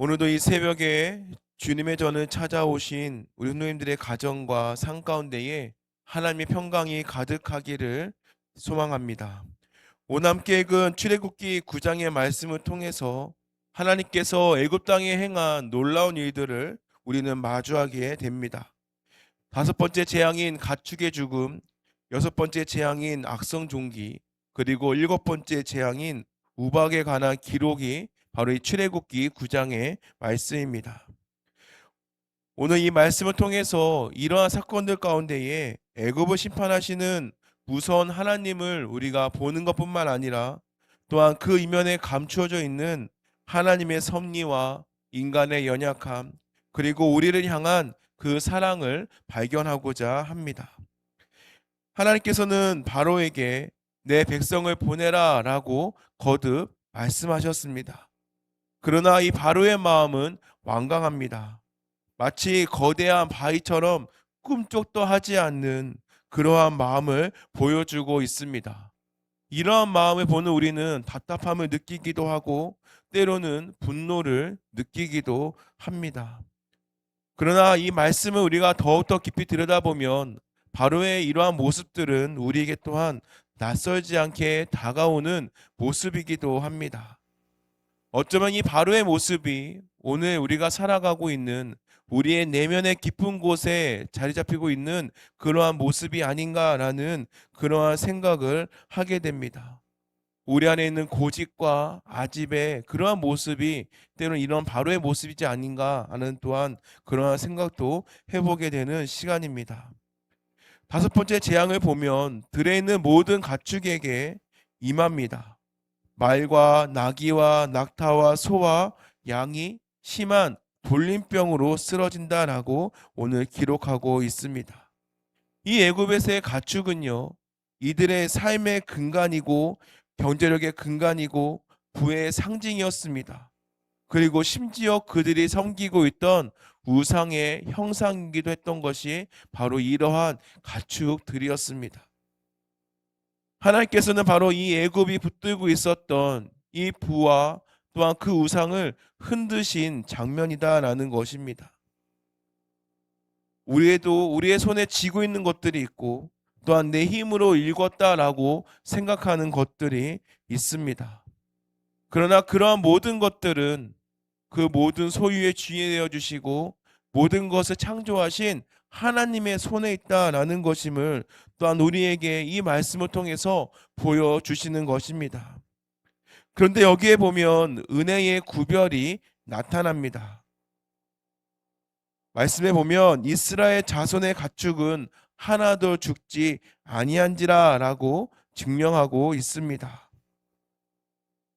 오늘도 이 새벽에 주님의 전을 찾아오신 우리 성도님들의 가정과 삶 가운데에 하나님의 평강이 가득하기를 소망합니다. 읽은 출애굽기 9장의 말씀을 통해서 하나님께서 애굽 땅에 행한 놀라운 일들을 우리는 마주하게 됩니다. 다섯 번째 재앙인 가축의 죽음, 여섯 번째 재앙인 악성 종기, 그리고 일곱 번째 재앙인 우박에 관한 기록이 바로 이 출애굽기 9장의 말씀입니다. 오늘 이 말씀을 통해서 이러한 사건들 가운데에 애굽을 심판하시는 무서운 하나님을 우리가 보는 것뿐만 아니라 또한 그 이면에 감추어져 있는 하나님의 섭리와 인간의 연약함 그리고 우리를 향한 그 사랑을 발견하고자 합니다. 하나님께서는 바로에게 내 백성을 보내라 라고 거듭 말씀하셨습니다. 그러나 이 바로의 마음은 완강합니다. 마치 거대한 바위처럼 꿈쩍도 하지 않는 그러한 마음을 보여주고 있습니다. 이러한 마음을 보는 우리는 답답함을 느끼기도 하고 때로는 분노를 느끼기도 합니다. 그러나 이 말씀을 우리가 더욱더 깊이 들여다보면 바로의 이러한 모습들은 우리에게 또한 낯설지 않게 다가오는 모습이기도 합니다. 어쩌면 이 바로의 모습이 오늘 우리가 살아가고 있는 우리의 내면의 깊은 곳에 자리 잡히고 있는 그러한 모습이 아닌가라는 그러한 생각을 하게 됩니다. 우리 안에 있는 고집과 아집의 그러한 모습이 때로는 이런 바로의 모습이지 아닌가 하는 또한 그러한 생각도 해보게 되는 시간입니다. 다섯 번째 재앙을 보면 들에 있는 모든 가축에게 임합니다. 말과 나귀와 낙타와 소와 양이 심한 돌림병으로 쓰러진다라고 오늘 기록하고 있습니다. 이 애굽에서의 가축은요. 이들의 삶의 근간이고 경제력의 근간이고 부의 상징이었습니다. 그리고 심지어 그들이 섬기고 있던 우상의 형상이기도 했던 것이 바로 이러한 가축들이었습니다. 하나님께서는 바로 이 애굽이 붙들고 있었던 이 부와 또한 그 우상을 흔드신 장면이다라는 것입니다. 우리에도 우리의 손에 쥐고 있는 것들이 있고 또한 내 힘으로 읽었다라고 생각하는 것들이 있습니다. 그러나 그러한 모든 것들은 그 모든 소유의 주인이 되어 주시고 모든 것을 창조하신 하나님의 손에 있다라는 것임을 또한 우리에게 이 말씀을 통해서 보여주시는 것입니다. 그런데 여기에 보면 은혜의 구별이 나타납니다. 말씀에 보면 이스라엘 자손의 가축은 하나도 죽지 아니한지라라고 증명하고 있습니다.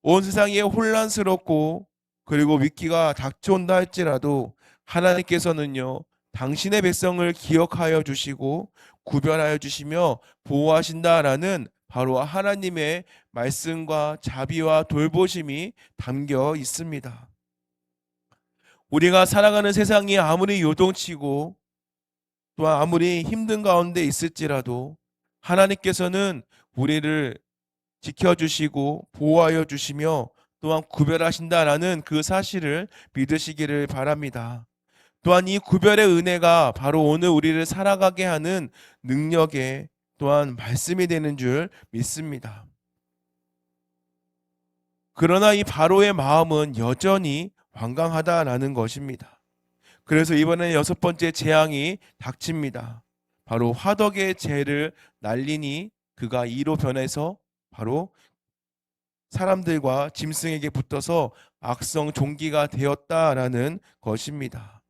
온 세상이 혼란스럽고 그리고 위기가 닥쳐온다 할지라도 하나님께서는요 당신의 백성을 기억하여 주시고 구별하여 주시며 보호하신다라는 바로 하나님의 말씀과 자비와 돌보심이 담겨 있습니다. 우리가 살아가는 세상이 아무리 요동치고 또한 아무리 힘든 가운데 있을지라도 하나님께서는 우리를 지켜주시고 보호하여 주시며 또한 구별하신다라는 그 사실을 믿으시기를 바랍니다. 또한 이 구별의 은혜가 바로 오늘 우리를 살아가게 하는 능력의 또한 말씀이 되는 줄 믿습니다. 그러나 이 바로의 마음은 여전히 완강하다라는 것입니다. 그래서 이번에 여섯 번째 재앙이 닥칩니다. 바로 화덕의 재를 날리니 그가 이로 변해서 바로 사람들과 짐승에게 붙어서 악성 종기가 되었다라는 것입니다.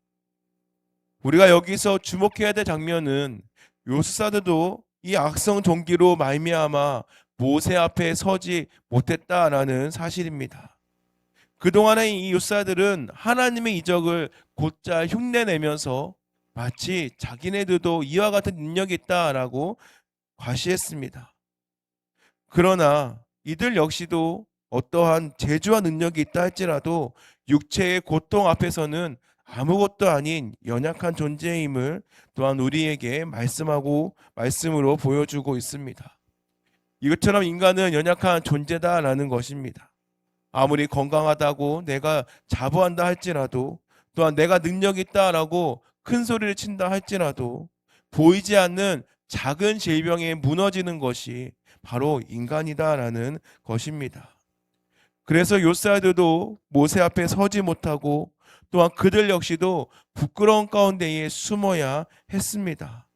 우리가 여기서 주목해야 될 장면은 요수사들도 이 악성 종기로 말미암아 모세 앞에 서지 못했다라는 사실입니다. 그동안의 이 요사들은 하나님의 이적을 곧잘 흉내내면서 마치 자기네들도 이와 같은 능력이 있다라고 과시했습니다. 그러나 이들 역시도 어떠한 재주와 능력이 있다 할지라도 육체의 고통 앞에서는 아무것도 아닌 연약한 존재임을 또한 우리에게 말씀하고 말씀으로 보여주고 있습니다. 이것처럼 인간은 연약한 존재다라는 것입니다. 아무리 건강하다고 내가 자부한다 할지라도 또한 내가 능력 있다라고 큰 소리를 친다 할지라도 보이지 않는 작은 질병에 무너지는 것이 바로 인간이다라는 것입니다. 그래서 요사들도 모세 앞에 서지 못하고 또한 그들 역시도 부끄러운 가운데에 숨어야 했습니다.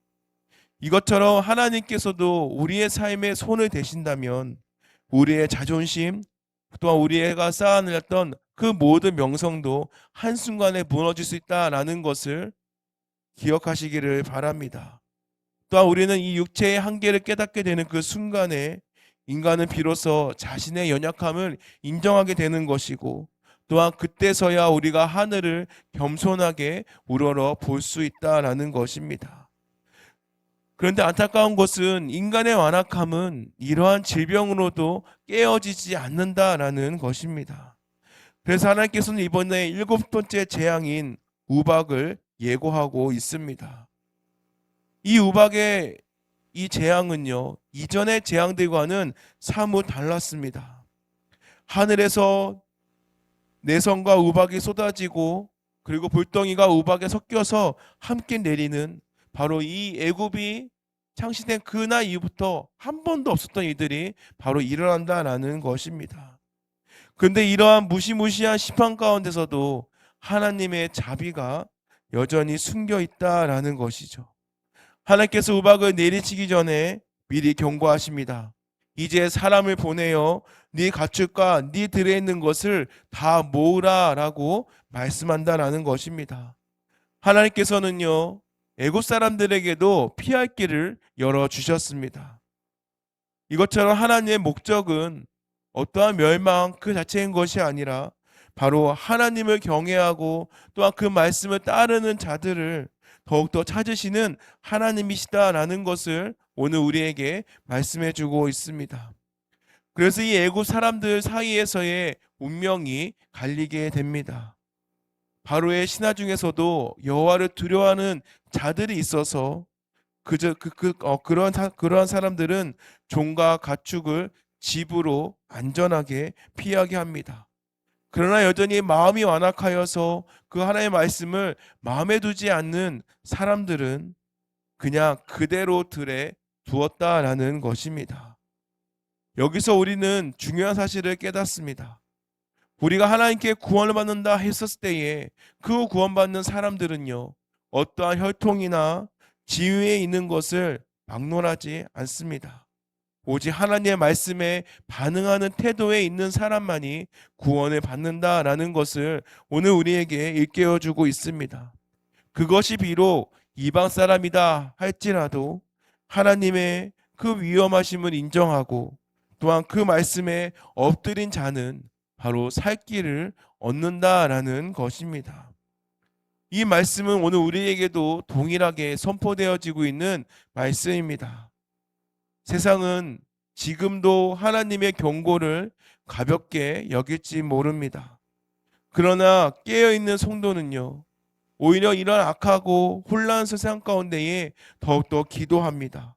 이것처럼 하나님께서도 우리의 삶에 손을 대신다면 우리의 자존심 또한 우리가 쌓아냈던 그 모든 명성도 한순간에 무너질 수 있다라는 것을 기억하시기를 바랍니다. 또한 우리는 이 육체의 한계를 깨닫게 되는 그 순간에 인간은 비로소 자신의 연약함을 인정하게 되는 것이고 또한 그때서야 우리가 하늘을 겸손하게 우러러 볼 수 있다라는 것입니다. 그런데 안타까운 것은 인간의 완악함은 이러한 질병으로도 깨어지지 않는다라는 것입니다. 그래서 하나님께서는 이번에 일곱 번째 재앙인 우박을 예고하고 있습니다. 이 우박의 이 재앙은요, 이전의 재앙들과는 사뭇 달랐습니다. 하늘에서 내성과 우박이 쏟아지고 그리고 불덩이가 우박에 섞여서 함께 내리는 바로 이 애굽이 창시된 그날 이후부터 한 번도 없었던 일들이 바로 일어난다라는 것입니다. 근데 이러한 무시무시한 심판 가운데서도 하나님의 자비가 여전히 숨겨 있다라는 것이죠. 하나님께서 우박을 내리치기 전에 미리 경고하십니다. 이제 사람을 보내어 네 가축과 네 들에 있는 것을 다 모으라라고 말씀한다라는 것입니다. 하나님께서는요 애굽 사람들에게도 피할 길을 열어 주셨습니다. 이것처럼 하나님의 목적은 어떠한 멸망 그 자체인 것이 아니라 바로 하나님을 경외하고 또한 그 말씀을 따르는 자들을 더욱더 찾으시는 하나님이시다라는 것을 오늘 우리에게 말씀해 주고 있습니다. 그래서 이 애굽 사람들 사이에서의 운명이 갈리게 됩니다. 바로의 신하 중에서도 여호와를 두려워하는 자들이 있어서 그저 그, 그 어, 그런 사, 그러한 사람들은 종과 가축을 집으로 안전하게 피하게 합니다. 그러나 여전히 마음이 완악하여서 그 하나의 말씀을 마음에 두지 않는 사람들은 그냥 그대로 들에 두었다라는 것입니다. 여기서 우리는 중요한 사실을 깨닫습니다. 우리가 하나님께 구원을 받는다 했었을 때에 그 구원받는 사람들은요, 어떠한 혈통이나 지위에 있는 것을 막론하지 않습니다. 오직 하나님의 말씀에 반응하는 태도에 있는 사람만이 구원을 받는다라는 것을 오늘 우리에게 일깨워 주고 있습니다. 그것이 비록 이방 사람이다 할지라도 하나님의 그 위험하심을 인정하고 또한 그 말씀에 엎드린 자는 바로 살 길을 얻는다라는 것입니다. 이 말씀은 오늘 우리에게도 동일하게 선포되어지고 있는 말씀입니다. 세상은 지금도 하나님의 경고를 가볍게 여길지 모릅니다. 그러나 깨어있는 성도는요, 오히려 이런 악하고 혼란한 세상 가운데에 더욱더 기도합니다.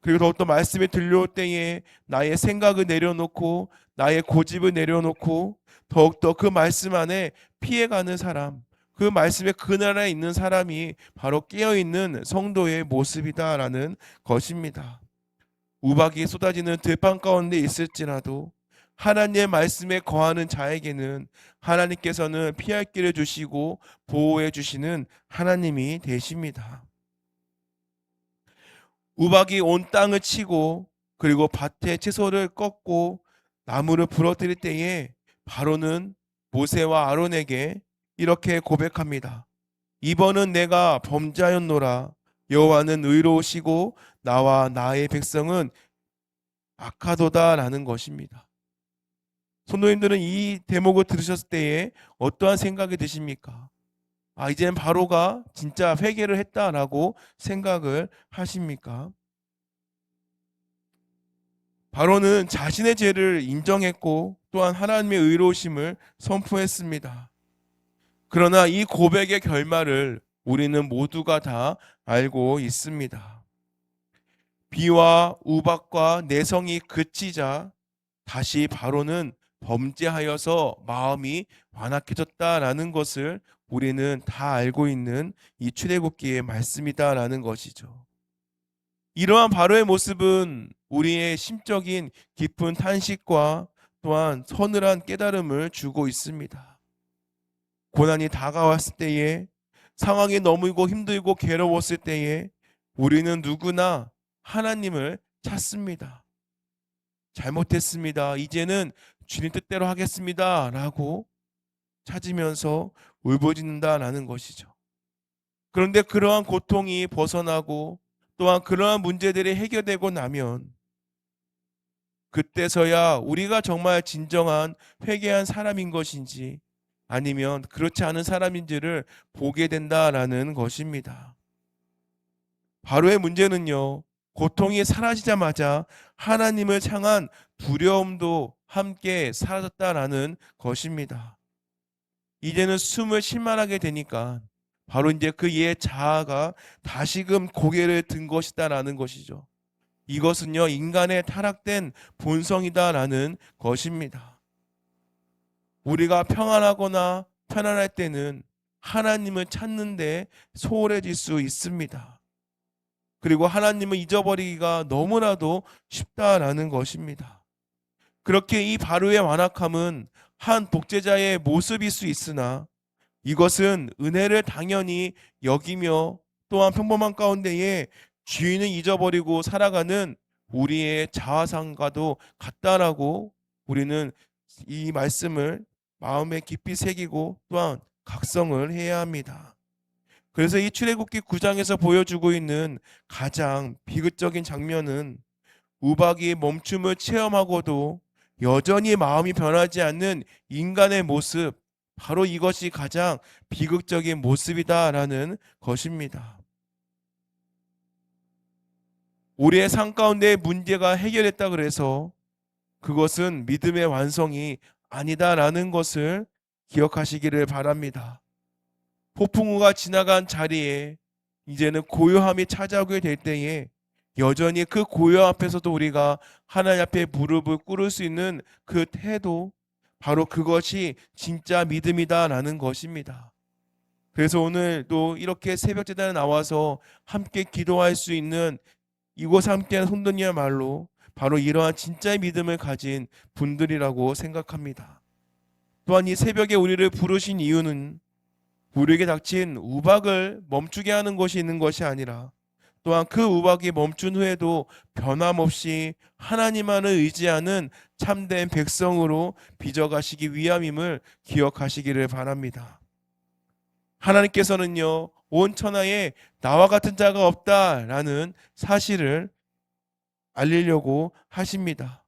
그리고 더욱더 말씀이 들려올 때에 나의 생각을 내려놓고 나의 고집을 내려놓고 더욱더 그 말씀 안에 피해가는 사람, 그 말씀의 그나라에 있는 사람이 바로 깨어있는 성도의 모습이다라는 것입니다. 우박이 쏟아지는 들판 가운데 있을지라도 하나님의 말씀에 거하는 자에게는 하나님께서는 피할 길을 주시고 보호해 주시는 하나님이 되십니다. 우박이 온 땅을 치고 그리고 밭에 채소를 꺾고 나무를 부러뜨릴 때에 바로는 모세와 아론에게 이렇게 고백합니다. 이번은 내가 범자였노라. 여호와는 의로우시고 나와 나의 백성은 악하도다라는 것입니다. 손노님들은 이 대목을 들으셨을 때에 어떠한 생각이 드십니까? 아, 이젠 바로가 진짜 회개를 했다라고 생각을 하십니까? 바로는 자신의 죄를 인정했고 또한 하나님의 의로우심을 선포했습니다. 그러나 이 고백의 결말을 우리는 모두가 다 알고 있습니다. 비와 우박과 내성이 그치자 다시 바로는 범죄하여서 마음이 완악해졌다라는 것을 우리는 다 알고 있는 이 출애굽기의 말씀이다라는 것이죠. 이러한 바로의 모습은 우리의 심적인 깊은 탄식과 또한 서늘한 깨달음을 주고 있습니다. 고난이 다가왔을 때에 상황이 너무 힘들고 괴로웠을 때에 우리는 누구나 하나님을 찾습니다. 잘못했습니다. 이제는 주님 뜻대로 하겠습니다. 라고 찾으면서 울부짖는다라는 것이죠. 그런데 그러한 고통이 벗어나고 또한 그러한 문제들이 해결되고 나면 그때서야 우리가 정말 진정한 회개한 사람인 것인지 아니면 그렇지 않은 사람인지를 보게 된다라는 것입니다. 바로의 문제는요. 고통이 사라지자마자 하나님을 향한 두려움도 함께 사라졌다라는 것입니다. 이제는 숨을 쉴만하게 되니까 바로 이제 그의 자아가 다시금 고개를 든 것이다라는 것이죠. 이것은요, 인간의 타락된 본성이다라는 것입니다. 우리가 평안하거나 편안할 때는 하나님을 찾는데 소홀해질 수 있습니다. 그리고 하나님을 잊어버리기가 너무나도 쉽다라는 것입니다. 그렇게 이 바로의 완악함은 한 독재자의 모습일 수 있으나 이것은 은혜를 당연히 여기며 또한 평범한 가운데에 주인을 잊어버리고 살아가는 우리의 자아상과도 같다라고 우리는 이 말씀을 마음에 깊이 새기고 또한 각성을 해야 합니다. 그래서 이 출애굽기 9장에서 보여주고 있는 가장 비극적인 장면은 우박이 멈춤을 체험하고도 여전히 마음이 변하지 않는 인간의 모습, 바로 이것이 가장 비극적인 모습이다라는 것입니다. 우리의 삶 가운데 문제가 해결했다 그래서 그것은 믿음의 완성이 아니다라는 것을 기억하시기를 바랍니다. 폭풍우가 지나간 자리에 이제는 고요함이 찾아오게 될 때에 여전히 그 고요 앞에서도 우리가 하나님 앞에 무릎을 꿇을 수 있는 그 태도 바로 그것이 진짜 믿음이다라는 것입니다. 그래서 오늘 또 이렇게 새벽 재단에 나와서 함께 기도할 수 있는 이곳 함께하는 성도님야말로 바로 이러한 진짜의 믿음을 가진 분들이라고 생각합니다. 또한 이 새벽에 우리를 부르신 이유는 우리에게 닥친 우박을 멈추게 하는 것이 있는 것이 아니라 또한 그 우박이 멈춘 후에도 변함없이 하나님만을 의지하는 참된 백성으로 빚어가시기 위함임을 기억하시기를 바랍니다. 하나님께서는요, 온 천하에 나와 같은 자가 없다라는 사실을 알리려고 하십니다.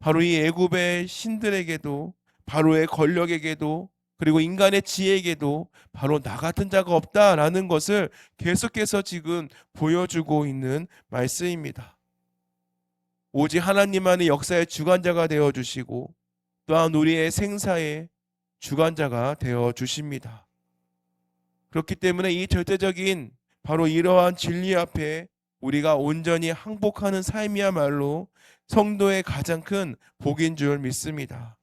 바로 이 애굽의 신들에게도 바로의 권력에게도 그리고 인간의 지혜에게도 바로 나 같은 자가 없다라는 것을 계속해서 지금 보여주고 있는 말씀입니다. 오직 하나님만의 역사의 주관자가 되어 주시고 또한 우리의 생사의 주관자가 되어 주십니다. 그렇기 때문에 이 절대적인 바로 이러한 진리 앞에 우리가 온전히 항복하는 삶이야말로 성도의 가장 큰 복인 줄 믿습니다.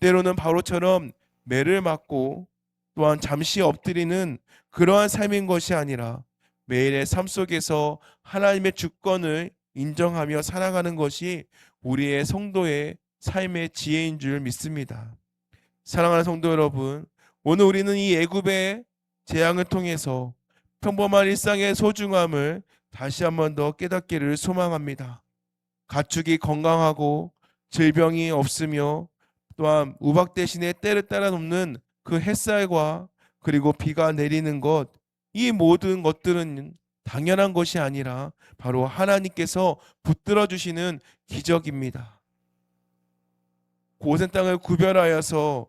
때로는 바로처럼 매를 맞고 또한 잠시 엎드리는 그러한 삶인 것이 아니라 매일의 삶 속에서 하나님의 주권을 인정하며 살아가는 것이 우리의 성도의 삶의 지혜인 줄 믿습니다. 사랑하는 성도 여러분, 오늘 우리는 이 애굽의 재앙을 통해서 평범한 일상의 소중함을 다시 한번 더 깨닫기를 소망합니다. 가축이 건강하고 질병이 없으며 또한 우박 대신에 때를 따라 놓는 그 햇살과 그리고 비가 내리는 것, 이 모든 것들은 당연한 것이 아니라 바로 하나님께서 붙들어 주시는 기적입니다. 고센 땅을 구별하여서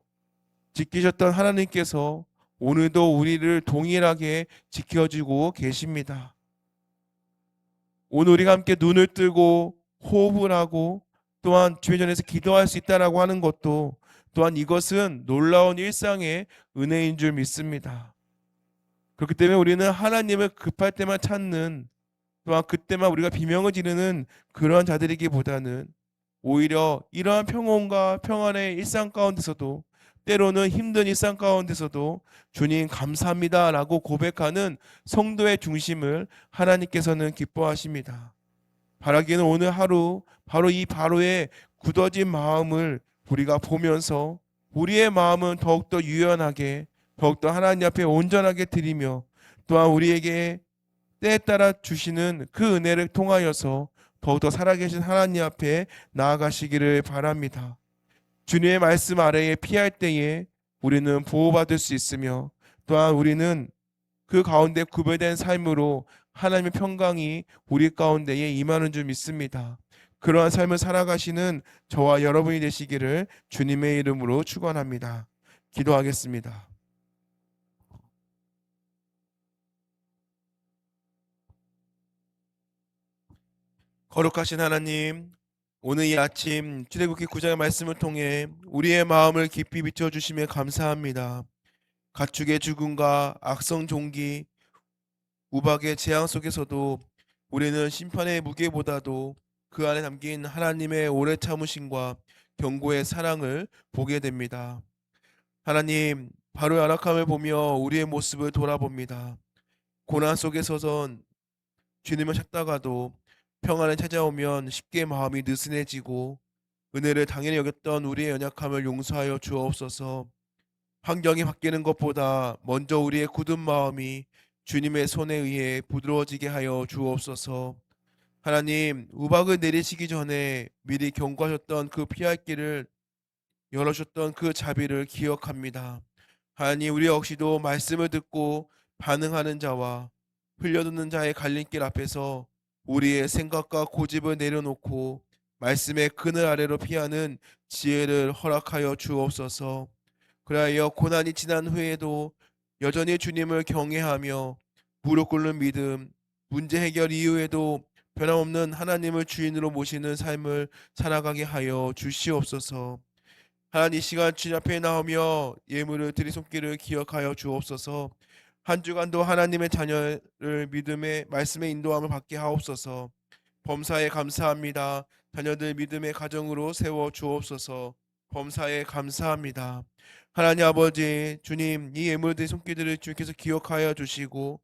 지키셨던 하나님께서 오늘도 우리를 동일하게 지켜주고 계십니다. 오늘 우리가 함께 눈을 뜨고 호흡을 하고 또한 주회전에서 기도할 수 있다라고 하는 것도 또한 이것은 놀라운 일상의 은혜인 줄 믿습니다. 그렇기 때문에 우리는 하나님을 급할 때만 찾는 또한 그때만 우리가 비명을 지르는 그러한 자들이기보다는 오히려 이러한 평온과 평안의 일상 가운데서도 때로는 힘든 일상 가운데서도 주님 감사합니다라고 고백하는 성도의 중심을 하나님께서는 기뻐하십니다. 바라기는 오늘 하루 바로 이 바로의 굳어진 마음을 우리가 보면서 우리의 마음은 더욱더 유연하게 더욱더 하나님 앞에 온전하게 드리며 또한 우리에게 때에 따라 주시는 그 은혜를 통하여서 더욱더 살아계신 하나님 앞에 나아가시기를 바랍니다. 주님의 말씀 아래에 피할 때에 우리는 보호받을 수 있으며 또한 우리는 그 가운데 구별된 삶으로 하나님의 평강이 우리 가운데에 임하는 줄 믿습니다. 그러한 삶을 살아가시는 저와 여러분이 되시기를 주님의 이름으로 축원합니다. 기도하겠습니다. 거룩하신 하나님, 오늘 이 아침 출애굽기 9장의 말씀을 통해 우리의 마음을 깊이 비춰 주심에 감사합니다. 가축의 죽음과 악성 종기, 우박의 재앙 속에서도 우리는 심판의 무게보다도 그 안에 담긴 하나님의 오래 참으심과 경고의 사랑을 보게 됩니다. 하나님, 바로 연약함을 보며 우리의 모습을 돌아봅니다. 고난 속에 서선 주님을 찾다가도 평안을 찾아오면 쉽게 마음이 느슨해지고 은혜를 당연히 여겼던 우리의 연약함을 용서하여 주옵소서. 환경이 바뀌는 것보다 먼저 우리의 굳은 마음이 주님의 손에 의해 부드러워지게 하여 주옵소서. 하나님, 우박을 내리시기 전에 미리 경고하셨던 그 피할 길을 열어주셨던 그 자비를 기억합니다. 하나님, 우리 역시도 말씀을 듣고 반응하는 자와 흘려듣는 자의 갈림길 앞에서 우리의 생각과 고집을 내려놓고 말씀의 그늘 아래로 피하는 지혜를 허락하여 주옵소서. 그리하여 고난이 지난 후에도 여전히 주님을 경외하며 무릎 꿇는 믿음, 문제 해결 이후에도 변함없는 하나님을 주인으로 모시는 삶을 살아가게 하여 주시옵소서. 하나님 이 시간 주님 앞에 나오며 예물을 드리 손길을 기억하여 주옵소서. 한 주간도 하나님의 자녀를 믿음의 말씀의 인도함을 받게 하옵소서. 범사에 감사합니다. 자녀들 믿음의 가정으로 세워 주옵소서. 범사에 감사합니다. 하나님 아버지 주님 이 예물들의 손길들을 주님께서 기억하여 주시고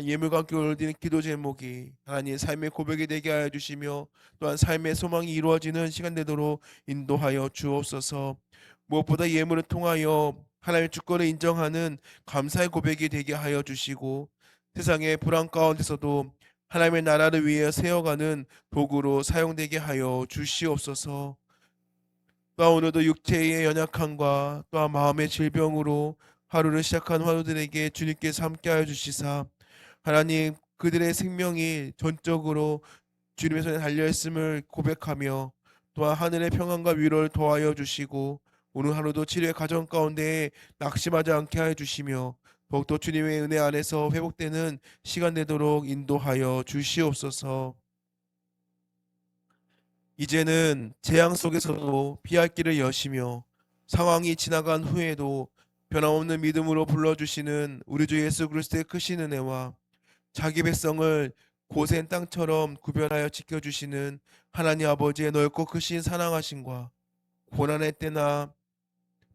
예물과 함께 올리는 기도 제목이 하나님 삶의 고백이 되게 하여 주시며 또한 삶의 소망이 이루어지는 시간 되도록 인도하여 주옵소서. 무엇보다 예물을 통하여 하나님의 주권을 인정하는 감사의 고백이 되게 하여 주시고 세상의 불안 가운데서도 하나님의 나라를 위해 세워가는 도구로 사용되게 하여 주시옵소서. 또한 오늘도 육체의 연약함과 또한 마음의 질병으로 하루를 시작한 환우들에게 주님께서 함께하여 주시사 하나님 그들의 생명이 전적으로 주님의 손에 달려 있음을 고백하며 또한 하늘의 평안과 위로를 더하여 주시고 오늘 하루도 치료의 가정 가운데 낙심하지 않게 하여 주시며 더욱더 주님의 은혜 안에서 회복되는 시간 되도록 인도하여 주시옵소서. 이제는 재앙 속에서도 피할 길을 여시며 상황이 지나간 후에도 변함없는 믿음으로 불러주시는 우리 주 예수 그리스도의 크신 은혜와 자기 백성을 고센 땅처럼 구별하여 지켜주시는 하나님 아버지의 넓고 크신 사랑하심과 고난의 때나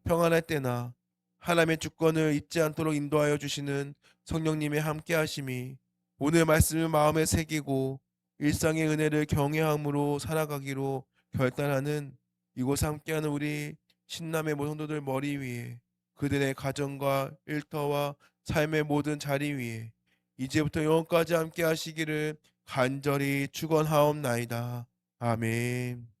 평안할 때나 하나님의 주권을 잊지 않도록 인도하여 주시는 성령님의 함께하심이 오늘 말씀을 마음에 새기고 일상의 은혜를 경외함으로 살아가기로 결단하는 이곳에 함께하는 우리 신남의 모성도들 머리 위에 그들의 가정과 일터와 삶의 모든 자리 위에 이제부터 영원까지 함께 하시기를 간절히 축원하옵나이다. 아멘.